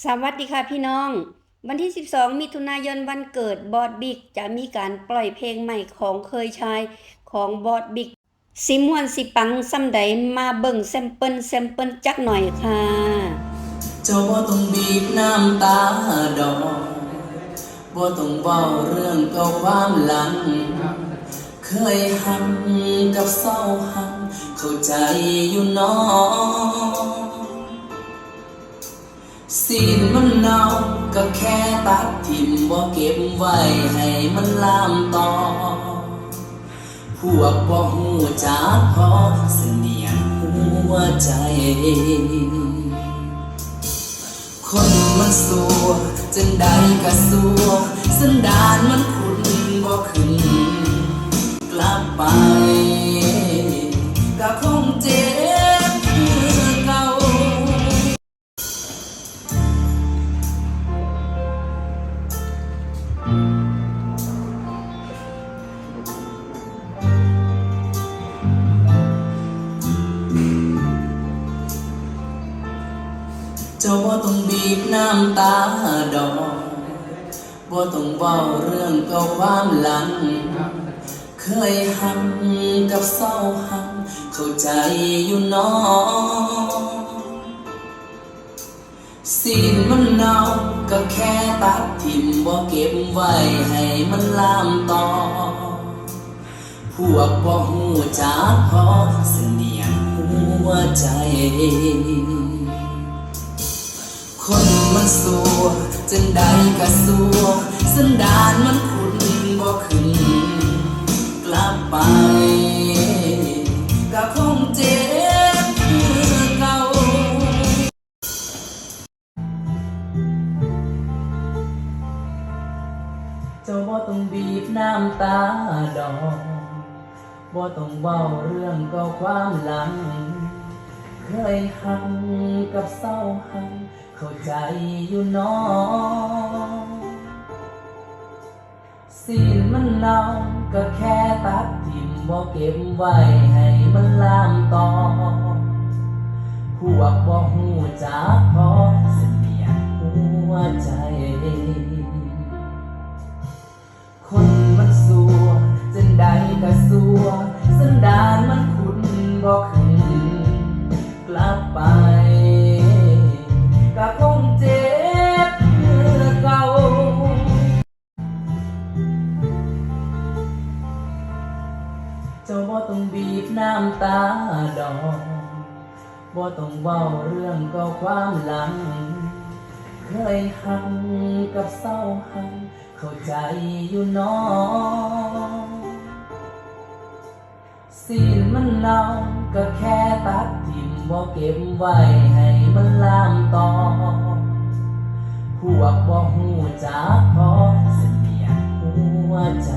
สวัสดีค่ะพี่น้อง วันที่ 12 มิถุนายนวันเกิดบอดบิ๊กจะมีการปล่อยเพลงใหม่ของเคยชายของบอดบิ๊กสิมวนสิปังซ้ำใดมาเบิ่งแซมเปิลแซมเปิลจักหน่อยค่ะ เจ้าบ่ต้องบีบน้ำตาดอกบ่ต้องเว้าเรื่องเก่าความหลัง เคยหักกับเศร้าหักเข้าใจอยู่น้อง สิ้นมันเนาก็แค่ตัดทิมบ่เก็บไว้ให้มันลามต่อ พวกบ่หูจักพอเสนียดหัวใจ คนมันสัวจังใดก็สัวสันดานมันขุนบ่ขึ้นกลับไป จ้าบ่ต้องบีบน้ำตาดอกบ่ต้องเว้าเรื่องเก่าความหลัง เคยหักกับเศร้าหักเข้าใจอยู่น้องสิ้นมันเนาก็แค่ตัดทิมบ่เก็บไว้ให้มันลามต่อ พวกบ่หูจักพอเสนียดหัวใจ มันสัวจังใดก็สัวสันดานมันขุนบ่ขึ้นกลับไปก็คงเจ็บคือเก่าเจ้าบ่ต้องบีบน้ำตาดอกบ่ต้องเว้าเรื่องเก่าความหลัง เคยหักกับเศร้าหัก เข้าใจอยู่น้อสิ้นมันเนาก็แค่ตัดทิมบ่เก็บไว้ให้มันลามต่อพวกบ่หูจักพอเสียหัวใจ คนมันสัวจังใดก็สัวสันดานมันขุนบ่ขึ้น จ้าบ่ต้องบีบน้ำตาดอกบ่ต้องเว้าเรื่องเก่าความหลัง เคยหักกับเศร้าหักเข้าใจอยู่น้องสิ้นมันเนาก็แค่ตัดทิมบ่เก็บไว้ให้มันลามต่อพวกบ่หูจักพอเสียดหัวใจ